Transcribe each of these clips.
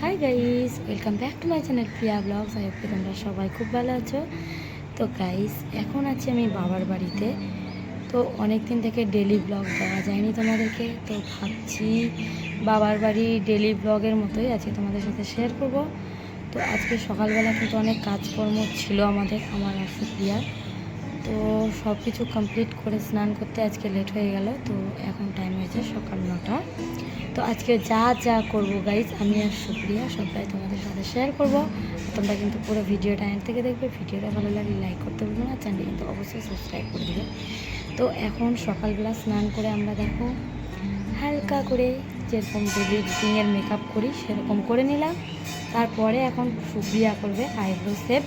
Hi guys welcome back to my channel Priya vlogs I hope তোমরা সবাই খুব ভালো আছো। তো গাইস এখন আছি আমি বাবার বাড়িতে। তো অনেক দিন থেকে ডেলি ব্লগ দেওয়া যায়নি তোমাদেরকে। তো ভাবছি বাবার বাড়ি ডেলি ব্লগের মতোই আজকে তোমাদের সাথে শেয়ার করব। তো আজকে সকালবেলা কিন্তু অনেক কাজকর্ম ছিল আমাদের, আমার আর সুপ্রিয়ার। তো সব কিছু কমপ্লিট করে স্নান করতে আজকে লেট হয়ে গেল, তো এখন টাইম হয়েছে সকাল নটা। তো আজকে যা যা করব গাইজ আমি আর সুপ্রিয়া সবাই তোমাদের সাথে শেয়ার করব। তোমরা কিন্তু পুরো ভিডিওটা এন্ড থেকে দেখবে, ভিডিওটা ভালো লাগলে লাইক করতে ভুলবে না চ্যানেল কিন্তু অবশ্যই সাবস্ক্রাইব করে দেবে। তো এখন সকালবেলা স্নান করে আমরা দেখো, হালকা করে যেরকম ডেলি রুটিনের মেকআপ করি, সেরকম করে নিলাম। তারপরে এখন সুপ্রিয়া করবে আইব্রো সেভ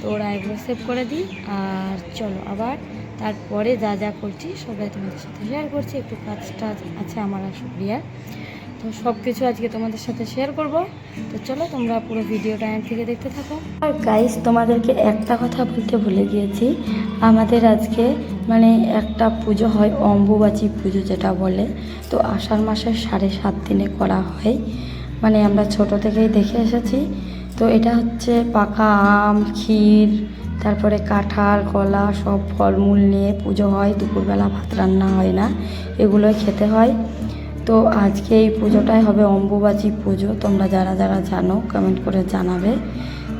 তো ওর আইব্রো সেভ করে দিই। আর চলো আবার তারপরে যা যা করছি সবাই তোমাদের সাথে শেয়ার করছি। একটু কাজ টাজ আছে আমার সুপ্রিয়ার। তো সব কিছু আজকে তোমাদের সাথে শেয়ার করব। তো চলো তোমরা পুরো ভিডিওটা এন্ড থেকে দেখতে থাকো। আর গাইস তোমাদেরকে একটা কথা বলতে ভুলে গিয়েছি। আমাদের আজকে মানে একটা পুজো হয়, অম্বুবাচী পুজো যেটা বলে। তো আষাঢ় মাসের সাড়ে সাত দিনে করা হয়। মানে আমরা ছোট থেকেই দেখে এসেছি। তো এটা হচ্ছে পাকা আম ক্ষীর তারপরে কাঁঠাল কলা সব ফলমূল নিয়ে পুজো হয়। দুপুরবেলা ভাত রান্না হয় না এগুলোই খেতে হয়। তো আজকে এই পুজোটাই হবে অম্বুবাচী পুজো। তোমরা যারা যারা জানো কমেন্ট করে জানাবে।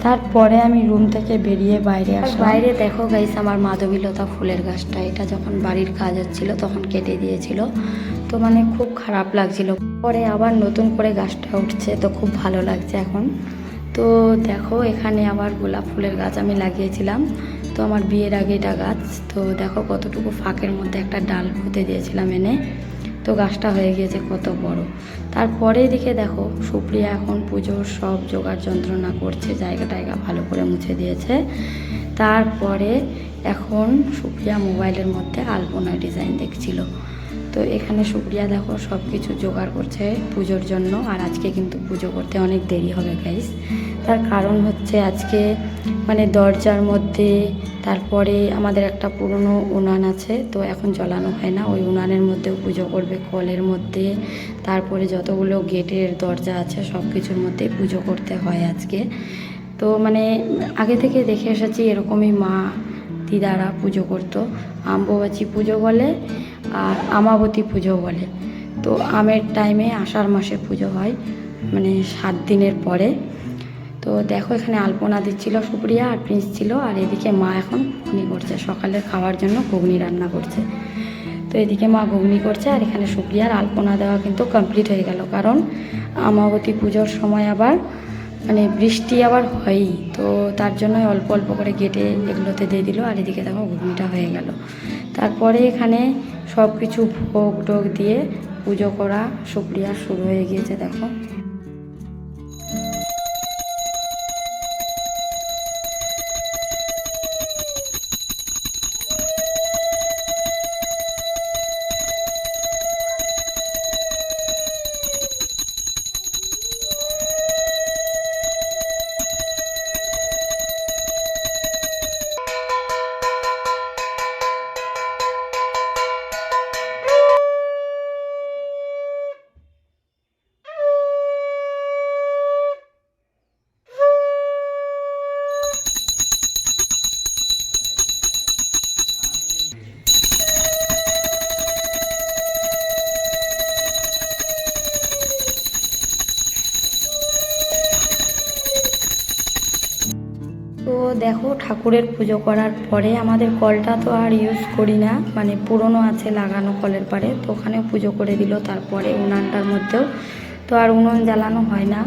তারপরে আমি রুম থেকে বেরিয়ে বাইরে আস বাইরে দেখো গাইস আমার মাধবীলতা ফুলের গাছটা। এটা যখন বাড়ির কাজ হচ্ছিল তখন কেটে দিয়েছিল। তো মানে খুব খারাপ লাগছিল। পরে আবার নতুন করে গাছটা উঠছে তো খুব ভালো লাগছে এখন। তো দেখো, এখানে আবার গোলাপ ফুলের গাছ আমি লাগিয়েছিলাম। তো আমার বিয়ের আগে এটা গাছ। তো দেখো, কতটুকু ফাঁকের মধ্যে একটা ডাল পুঁতে দিয়েছিলাম এনে। তো গাছটা হয়ে গিয়েছে কত বড়। তারপরে দিকে দেখো, সুপ্রিয়া এখন পুজোর সব জোগাড় যন্ত্রণা করছে, জায়গা টায়গা ভালো করে মুছে দিয়েছে। তারপরে এখন সুপ্রিয়া মোবাইলের মধ্যে আলপনা ডিজাইন দেখছিল। তো এখানে সুপ্রিয়া দেখো সব কিছু জোগাড় করছে পুজোর জন্য। আর আজকে কিন্তু পুজো করতে অনেক দেরি হবে গাইস তার কারণ হচ্ছে আজকে মানে দরজার মধ্যে তারপরে আমাদের একটা পুরনো উনান আছে, তো এখন জ্বলানো হয় না। ওই উনানের মধ্যেও পুজো করবে কলের মধ্যে। তারপরে যতগুলো গেটের দরজা আছে সব কিছুর মধ্যে পুজো করতে হয় আজকে। তো মানে আগে থেকে দেখে এসেছি এরকমই মা দিদারা পুজো করতো। আম্ববাচী পুজো বলে আর আমাবতী পুজো বলে। তো আমের টাইমে আষাঢ় মাসে পুজো হয় মানে সাত দিনের পরে। তো দেখো এখানে আলপনা দিচ্ছিল, সুপ্রিয়া আর প্রিন্স ছিল, আর এদিকে মা এখন ঘুগনি করছে, সকালে খাওয়ার জন্য ঘুগনি রান্না করছে। তো এদিকে মা ঘুগনি করছে, আর এখানে সুপ্রিয়ার আলপনা দেওয়া কিন্তু কমপ্লিট হয়ে গেল, কারণ আমাবতী পুজোর সময় আবার মানে বৃষ্টি আবার হয়ই, তো তার জন্যই অল্প অল্প করে গেটে এগুলোতে দিয়ে দিল, আর এদিকে দেখো ঘুগনিটা হয়ে গেল। তারপরে এখানে সব কিছু ভোগ টোগ দিয়ে পুজো করা সুপ্রিয়া শুরু হয়ে গিয়েছে, দেখো। ঠাকুরের পুজো করার পরে আমাদের কলটা তো আর ইউজ করি না মানে পুরনো আছে লাগানো কলের পারে তো ওখানেও পুজো করে দিল তারপরে উনানটার মধ্যেও তো আর উনুন জ্বালানো হয় না।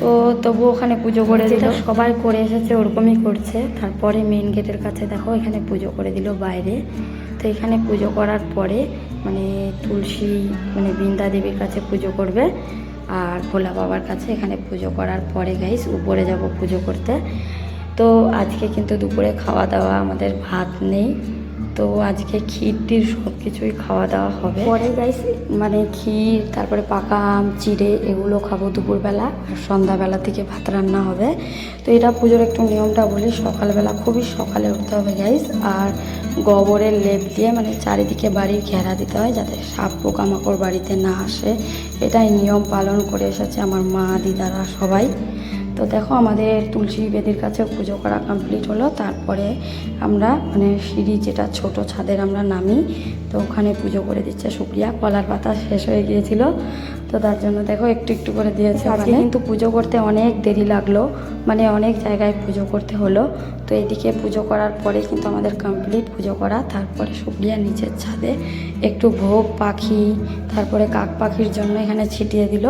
তো তবু ওখানে পুজো করে দিল। সবাই করে এসেছে ওরকমই করছে। তারপরে মেন গেটের কাছে দেখো এখানে পুজো করে দিল বাইরে। তো এখানে পুজো করার পরে মানে তুলসী মানে বৃন্দা দেবীর কাছে পুজো করবে আর ভোলা বাবার কাছে এখানে পুজো করার পরে গাইস উপরে যাব পুজো করতে। তো আজকে কিন্তু দুপুরে খাওয়া দাওয়া আমাদের ভাত নেই। তো আজকে ক্ষীর টির সব কিছুই খাওয়া দাওয়া হবে। পরে গাইস মানে ক্ষীর, তারপরে পাকা আম, চিড়ে এগুলো খাব দুপুরবেলা আর সন্ধ্যাবেলা থেকে ভাত রান্না হবে। তো এটা পুজোর একটু নিয়মটা বলি, সকালবেলা খুবই সকালে উঠতে হবে গাইস আর গোবরের লেপ দিয়ে মানে চারিদিকে বাড়ির ঘেরা দিতে হয় যাতে সাপ পোকামাকড় বাড়িতে না আসে। এটাই নিয়ম পালন করে এসেছে আমার মা, দিদারা সবাই। তো দেখো আমাদের তুলসী বেদির কাছে পুজো করা কমপ্লিট হলো। তারপরে আমরা মানে সিঁড়ি যেটা ছোট ছাদের আমরা নামি, তো ওখানে পুজো করে দিচ্ছে সুপ্রিয়া। কলার পাতা শেষ হয়ে গিয়েছিল। তো তার জন্য দেখো একটু একটু করে দিয়েছে আজকে কিন্তু পুজো করতে অনেক দেরি লাগল মানে অনেক জায়গায় পুজো করতে হলো। তো এদিকে পুজো করার পরে কিন্তু আমাদের কমপ্লিট পুজো করা তারপরে সুপ্রিয়া নিচের ছাদে একটু ভোগ পাখি তারপরে কাক পাখির জন্য এখানে ছিটিয়ে দিল।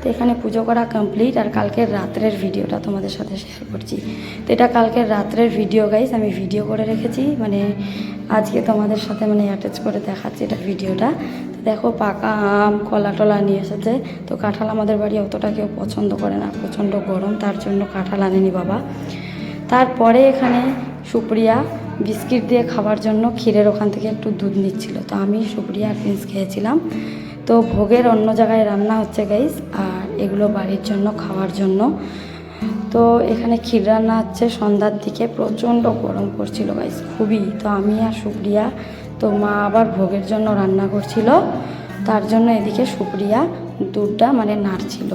তো এখানে পুজো করা কমপ্লিট আর কালকের রাত্রের ভিডিওটা তোমাদের সাথে শেয়ার করছি। তো এটা কালকের রাত্রের ভিডিও গাইস আমি ভিডিও করে রেখেছি মানে আজকে তোমাদের সাথে মানে অ্যাটাচ করে দেখাচ্ছি এটা ভিডিওটা দেখো পাকা আম, কলা টলা নিয়ে এসেছে। তো কাঁঠাল আমাদের বাড়ি অতটা কেউ পছন্দ করে না, প্রচণ্ড গরম, তার জন্য কাঁঠাল আনেনি বাবা। তারপরে এখানে সুপ্রিয়া বিস্কিট দিয়ে খাবার জন্য ক্ষীরের ওখান থেকে একটু দুধ নিচ্ছিল। তো আমি সুপ্রিয়া আর প্রিন্স খেয়েছিলাম। তো ভোগের অন্য জায়গায় রান্না হচ্ছে গাইস আর এগুলো বাড়ির জন্য, খাওয়ার জন্য। তো এখানে ক্ষীর রান্না হচ্ছে সন্ধ্যার দিকে প্রচণ্ড গরম করছিল গাইস খুবই। তো আমি আর সুপ্রিয়া, তো মা আবার ভোগের জন্য রান্না করছিল। তার জন্য এদিকে সুপ্রিয়া দুধটা মানে নাড়ছিল।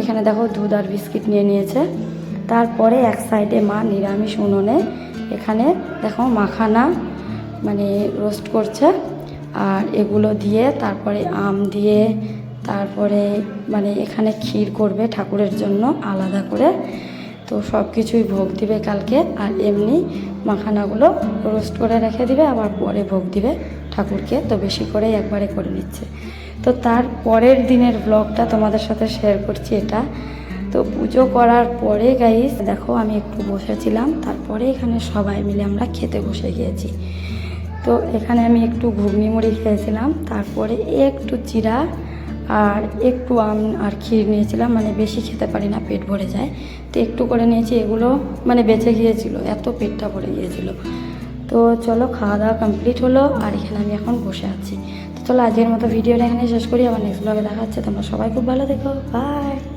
এখানে দেখো দুধ আর বিস্কিট নিয়ে নিয়েছে। তারপরে এক সাইডে মা নিরামিষ উনুনে এখানে দেখো মাখানা মানে রোস্ট করছে। আর এগুলো দিয়ে তারপরে আম দিয়ে তারপরে মানে এখানে ক্ষীর করবে ঠাকুরের জন্য আলাদা করে। তো সব কিছুই ভোগ দিবে কালকে, আর এমনি মাখানাগুলো রোস্ট করে রেখে দিবে, আবার পরে ভোগ দিবে ঠাকুরকে, তো বেশি করে একবারে করে নিচ্ছে। তো তার পরের দিনের ব্লগটা তোমাদের সাথে শেয়ার করছি এটা। তো পুজো করার পরে গাইস দেখো আমি একটু বসেছিলাম, তারপরে এখানে সবাই মিলে আমরা খেতে বসে গিয়েছি। তো এখানে আমি একটু ঘুগনি মুড়ি খেয়েছিলাম, তারপরে একটু চিরা আর একটু আম আর ক্ষীর নিয়েছিলাম মানে বেশি খেতে পারি না, পেট ভরে যায়। তো একটু করে নিয়েছি, এগুলো মানে বেঁচে গিয়েছিল, এত পেটটা ভরে গিয়েছিল। তো চলো, খাওয়া দাওয়া কমপ্লিট হলো, আর এখানে আমি এখন বসে আছি। তো চলো, আজকের মতো ভিডিওটা এখানে শেষ করি, আবার নেক্সট ব্লগে দেখা হচ্ছে। তোমরা সবাই খুব ভালো দেখো বাই